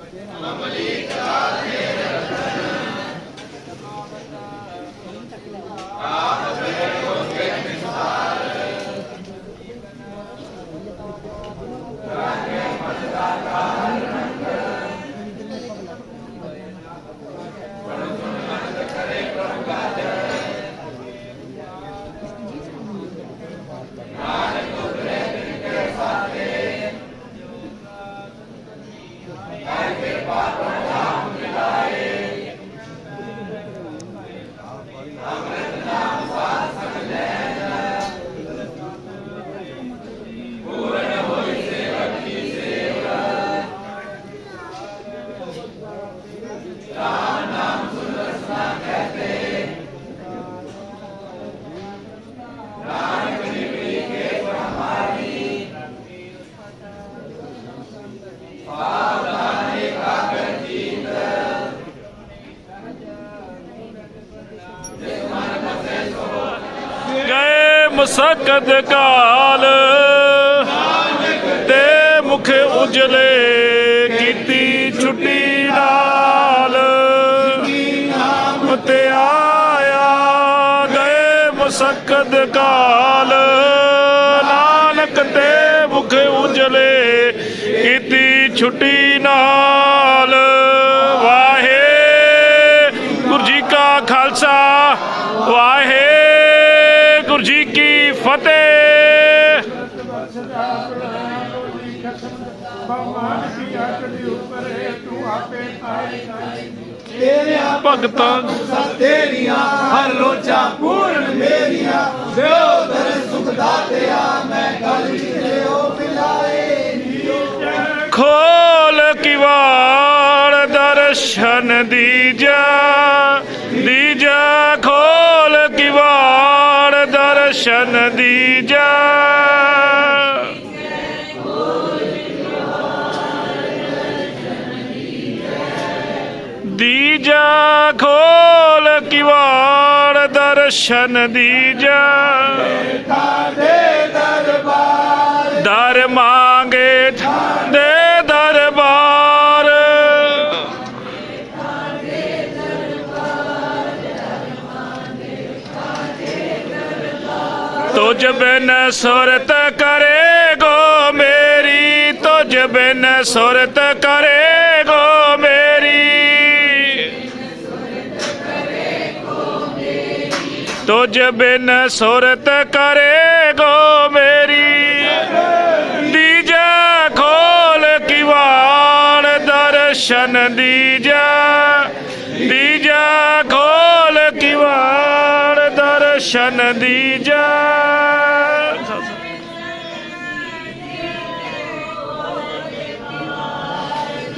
ਗਏ ਮਸਕਦ ਕਾਲ ਤੇ ਮੁਖ ਉਜਲੇ ਕੀਤੀ ਛੁੱਟੀ ਨਾਲ। ਤੇ ਆਇਆ ਗਏ ਮਸਕਦ ਕਾਲ। ਨਾਨਕ ਤੇ ਮੁਖ ਉਜਲੇ ਕੀਤੀ ਛੁੱਟੀ ਤੇਰਿਆ ਭਗਤਾਂ ਤੇਰੀਆਂ, ਹਰ ਲੋਚਾ ਪੂਰਨ ਮੇਰੀਆਂ। ਦਿਓ ਦਰ ਸੁਖ ਦਾਤਿਆ ਮੈਂ ਗਲ ਵਿੱਚ ਲਿਓ ਖੋਲ ਕਿਵਾੜ ਦਰਸ਼ਨ ਦੀਜਾ ਦੀਜਾ, ਖੋਲ ਕਿਵਾੜ ਦਰਸ਼ਨ ਦੀਜਾ ਦੀਜਾ। ਕਿਵਾੜ ਦਰਸ਼ਨ ਦੀਜਾ। ਦੇ ਦਰਬਾਰ ਦਰ ਮੰਗੇ, ਦੇ ਦਰਬਾਰ। ਤੁਝ ਬਿਨ ਸੁਰਤ ਕਰੇ ਗੋ ਮੇਰੀ, ਤੁਝ ਬਿਨ ਸੁਰਤ ਕਰੇ ਤੁਝ ਬਿਨ ਸੁਰਤ ਕਰੇ ਗੋ ਮੇਰੀ। ਦੀਜਾ ਖੋਲ ਕਿਵਾੜ ਦਰਸ਼ਨ ਦੀਜਾ। ਦੀਜਾ ਖੋਲ ਕਿਵਾੜ ਦਰਸ਼ਨ ਦੀਜਾ।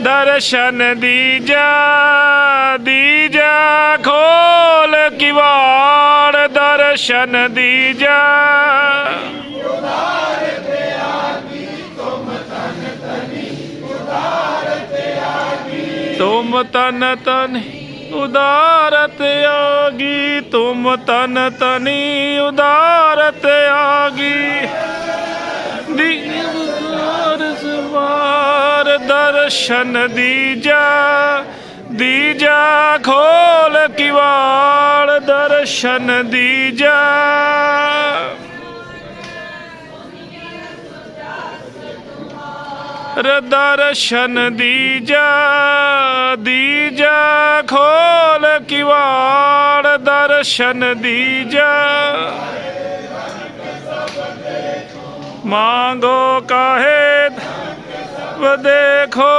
ਦਰਸ਼ਨ ਦੀਜਾ ਦੀਜਾ ਦਰਸ਼ਨ ਦੀਜੈ ਤੁਮ ਤਨ ਤਨ ਉਦਾਰਤ ਆਗੀ, ਤੁਮ ਤਨ ਤਨੀ ਉਦਾਰਤ ਆਗੀ। ਦੀਵਾਰ ਸਵਾਰ ਦਰਸ਼ਨ ਦੀਜਾ ਦੀਜਾ ਖੋਲ ਕਿਵਾੜ ਦਰਸ਼ਨ ਦੀਜਾ। ਦਰਸ਼ਨ ਦੀਜਾ ਦੀਜਾ ਖੋਲ ਕਿਵਾੜ ਦਰਸ਼ਨ ਦੀਜਾ। ਮਾਂਗੋ ਕਾਹੇ ਵ ਦੇਖੋ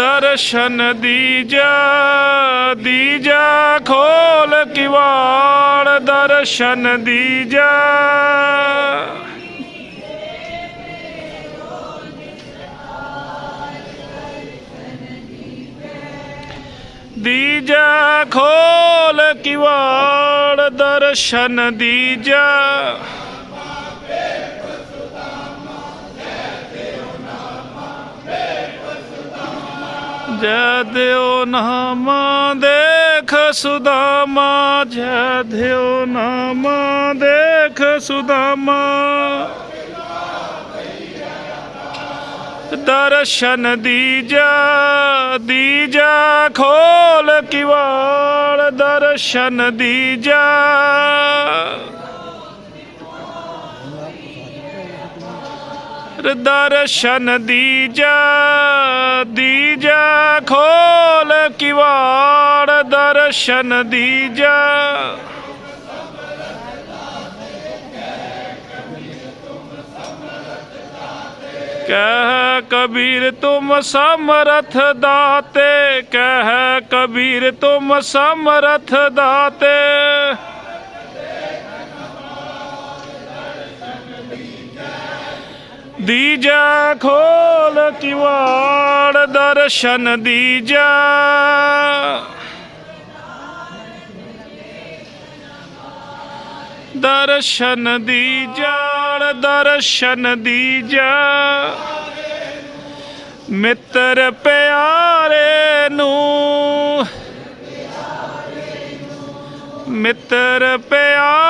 ਦਰਸ਼ਨ ਦੀਜਾ ਦੀਜਾ ਖੋਲ ਕਿਵਾੜ ਦਰਸ਼ਨ ਦੀਜਾ। ਦੀਜਾ ਖੋਲ ਕਿਵਾੜ ਦਰਸ਼ਨ ਦੀਜਾ। ਜੈ ਦਿਓ ਨਾਮਾ ਦੇਖ ਸੁਦਾਮਾ ਜੈ ਦਿਓ ਨਾਮਾ ਦੇਖ ਸੁਦਾਮਾ ਦਰਸ਼ਨ ਦੀਜਾ ਦੀਜਾ ਖੋਲ ਕਿਵਾੜ, ਦਰਸ਼ਨ ਦੀਜਾ। ਦਰਸ਼ਨ ਦੀਜਾ ਦੀਜਾ ਖੋਲ ਕਿਵਾੜ ਦਰਸ਼ਨ ਦੀਜਾ ਕਹਿ ਕਬੀਰ ਤੁਮ ਸਮਰਥ ਦਾਤੇ ਕਹਿ ਕਬੀਰ ਤੁਮ ਸਮਰਥ ਦਾਤੇ ਦੀਜਾ ਖੋਲ ਕਿਵਾੜ ਦਰਸ਼ਨ ਦੀਜਾ। ਦਰਸ਼ਨ ਦੀ ਦੀਜਾ, ਦਰਸ਼ਨ ਦੀ ਜਾ ਮਿੱਤਰ ਪਿਆਰੇ ਨੂੰ, ਮਿੱਤਰ ਪਿਆਰੇ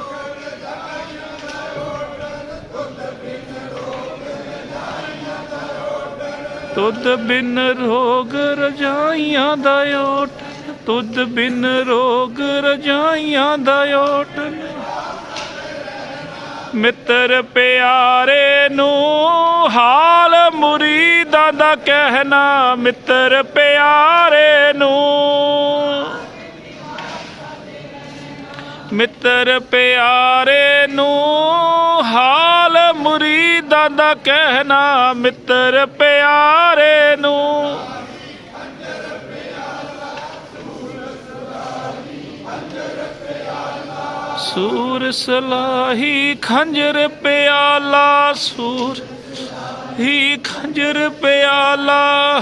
ਤੁਧ ਬਿਨ ਰੋਗ ਰਜਾਈਆਂ ਦਾ ਓਟ, ਤੁਧ ਬਿਨ ਰੋਗ ਰਜਾਈਆਂ ਦਾ ਓਟ। ਮਿੱਤਰ ਪਿਆਰੇ ਨੂੰ ਹਾਲ ਮੁਰੀਦਾਂ ਦਾ ਕਹਿਣਾ, ਮਿੱਤਰ ਪਿਆਰੇ ਨੂੰ। ਮਿੱਤਰ ਪਿਆਰੇ ਨੂੰ ਹਾਲ ਮੁਰੀਦਾਂ ਦਾ ਕਹਿਣਾ ਮਿੱਤਰ ਪਿਆਰੇ ਨੂੰ। ਸੂਰ ਸਲਾਹੀ ਖੰਜਰ ਪਿਆਲਾ ਸੂਰ ਹੀ ਖੰਜਰ ਪਿਆਲਾ।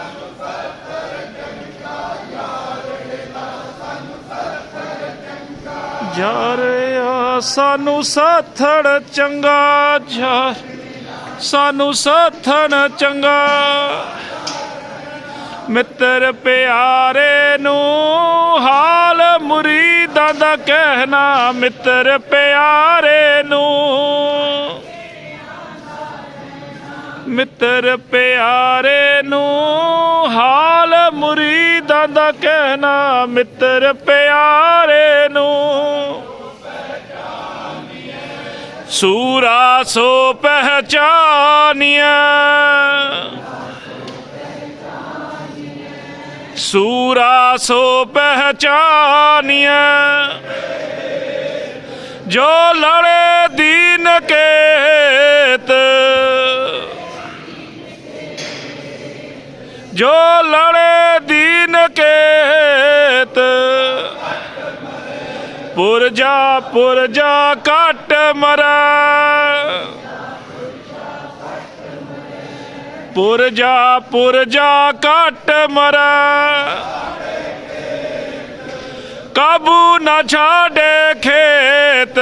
ਜਾ ਸਾਨੂੰ ਸਾਥਣ ਚੰਗਾ ਯਾਰ ਸਾਨੂੰ ਸਾਥਣ ਚੰਗਾ। ਮਿੱਤਰ ਪਿਆਰੇ ਨੂੰ ਹਾਲ ਮੁਰੀਦਾਂ ਦਾ ਕਹਿਣਾ, ਮਿੱਤਰ ਪਿਆਰੇ ਨੂੰ। ਮਿੱਤਰ ਪਿਆਰੇ ਨੂੰ ਹਾਲ ਮੁਰੀਦਾਂ ਦਾ ਕਹਿਣਾ, ਮਿੱਤਰ ਪਿਆਰੇ ਨੂੰ। ਸੂਰਾ ਸੋ ਪਹਿਚਾਨੀਐ। ਸੂਰਾ ਸੋ ਪਹਿਚਾਨੀਐ। ਜੋ ਲੜੇ ਦੀਨ ਕੇਤ। ਜੋ ਲੜੇ पुरजा पुरजा काट मर। पुरजा पुरजा काट मर। काबू न छाड़े खेत।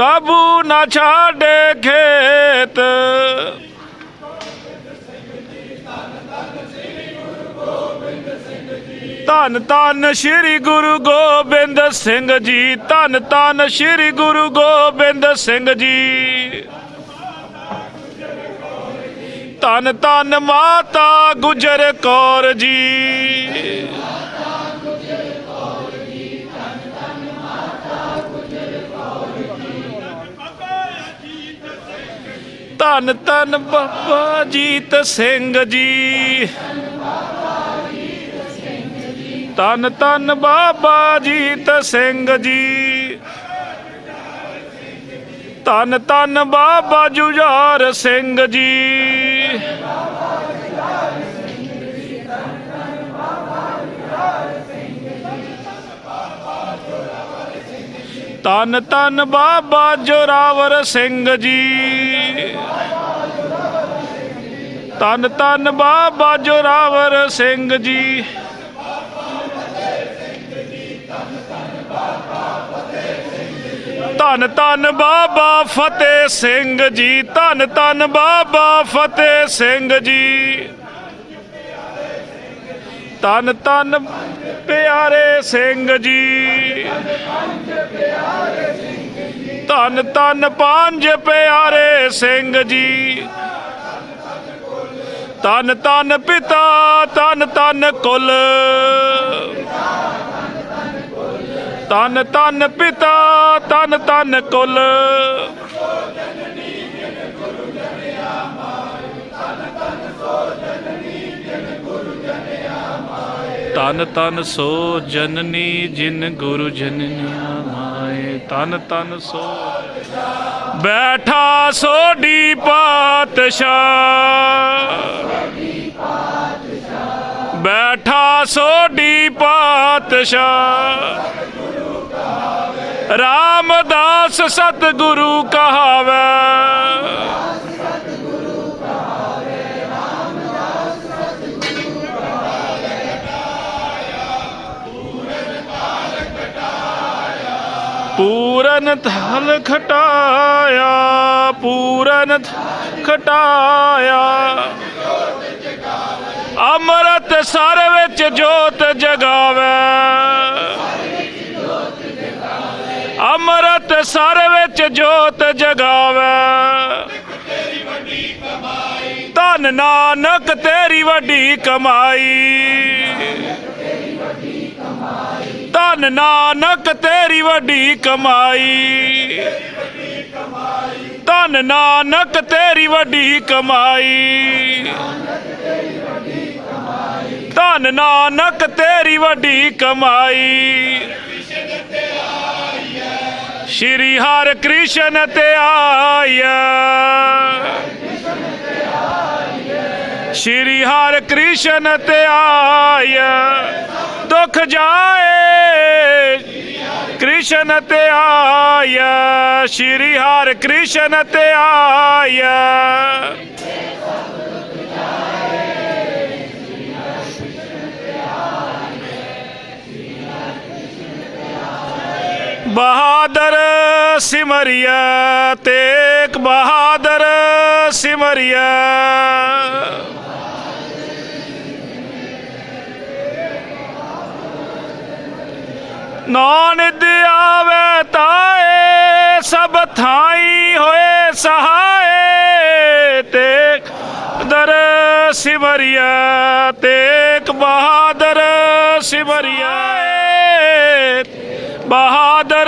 काबू न छाड़े खेत। ਧੰਨ ਧੰਨ ਸ੍ਰੀ ਗੁਰੂ ਗੋਬਿੰਦ ਸਿੰਘ ਜੀ, ਧੰਨ ਧੰਨ ਸ੍ਰੀ ਗੁਰੂ ਗੋਬਿੰਦ ਸਿੰਘ ਜੀ। ਧੰਨ ਧੰਨ ਮਾਤਾ ਗੁਜਰ ਕੌਰ ਜੀ। ਧੰਨ ਧੰਨ ਬਾਬਾ ਜੀਤ ਸਿੰਘ ਜੀ। ਧੰਨ ਧੰਨ ਬਾਬਾ ਜੀਤ ਸਿੰਘ ਜੀ। ਧੰਨ ਧੰਨ ਬਾਬਾ ਜੁਝਾਰ ਸਿੰਘ ਜੀ। ਧੰਨ ਧੰਨ ਬਾਬਾ ਜੋਰਾਵਰ ਸਿੰਘ ਜੀ। ਧੰਨ ਧੰਨ ਬਾਬਾ ਜੋਰਾਵਰ ਸਿੰਘ ਜੀ। ਧੰਨ ਧੰਨ ਬਾਬਾ ਫਤਿਹ ਸਿੰਘ ਜੀ, ਧੰਨ ਧੰਨ ਬਾਬਾ ਫਤਿਹ ਸਿੰਘ ਜੀ। ਧੰਨ ਧੰਨ ਪਿਆਰੇ ਸਿੰਘ ਜੀ। ਧੰਨ ਧੰਨ ਪੰਜ ਪਿਆਰੇ ਸਿੰਘ ਜੀ। ਧੰਨ ਧੰਨ ਪਿਤਾ, ਧੰਨ ਧੰਨ ਕੁਲ। ਧੰਨ ਧੰਨ ਪਿਤਾ ਧੰਨ ਧੰਨ ਕੁਲ। ਤਨ ਤਨ ਸੋ ਜਨਨੀ, ਜਿਨ ਗੁਰੂ ਜਨਨੀਆਂ ਮਾਏ। ਤਨ ਤਨ ਸੋ ਬੈਠਾ ਸੋਢੀ ਪਾਤਸ਼ਾਹ। ਬੈਠਾ ਸੋਢੀ ਪਾਤਸ਼ਾਹ। ਰਾਮਦਾਸ ਸਤਿਗੁਰੂ ਕਹਾਵੇ। ਪੂਰਨ ਥਲ ਖਟਾਇਆ ਪੂਰਨ ਖਟਾਇਆ। ਅੰਮ੍ਰਿਤ ਸਰ ਵਿੱਚ ਜੋਤ ਜਗਾਵੇ। ਅੰਮ੍ਰਿਤ ਸਰ ਵਿੱਚ ਜੋਤ ਜਗਾਵੇ। ਧਨ ਨਾਨਕ ਤੇਰੀ ਵੱਡੀ ਕਮਾਈ। ਧੰਨ ਨਾਨਕ ਤੇਰੀ ਵੱਡੀ ਕਮਾਈ। ਧੰਨ ਨਾਨਕ ਤੇਰੀ ਵੱਡੀ ਕਮਾਈ। ਧੰਨ ਨਾਨਕ ਤੇਰੀ ਵੱਡੀ ਕਮਾਈ। ਸ਼੍ਰੀ ਹਰਿ ਕ੍ਰਿਸ਼ਨ ਤੇ ਆਇਆ ਸ਼੍ਰੀ ਹਰਿ ਕ੍ਰਿਸ਼ਨ ਤੇ ਆਇਆ ਦੁਖ ਜਾਏ, ਕ੍ਰਿਸ਼ਨ ਤੇ ਆਇਆ ਸ਼੍ਰੀ ਹਰਿ ਕ੍ਰਿਸ਼ਨ ਤੇ ਆਇਆ ਬਹਾਦਰ ਸਿਮਰਿਆ ਤੇਗ ਬਹਾਦਰ ਸਿਮਰਿਆ ਨਾਨਕ ਆਵੇ ਤਾਏ, ਸਭ ਥਾਈ ਹੋਏ ਸਹਾਏ। ਤੇ ਦਰ ਸਿਮਰਿਆ ਤੇਗ ਬਹਾਦਰ ਸਿਮਰਿਆ ਬਹਾਦਰ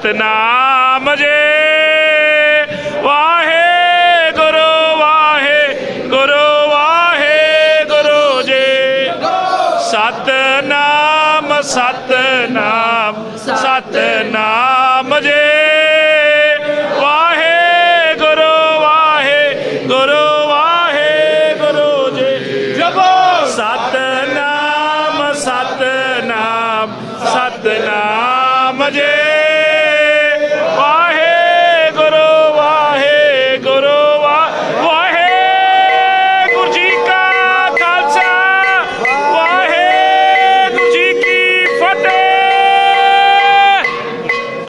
ਸਤਨਾਮ ਜੇ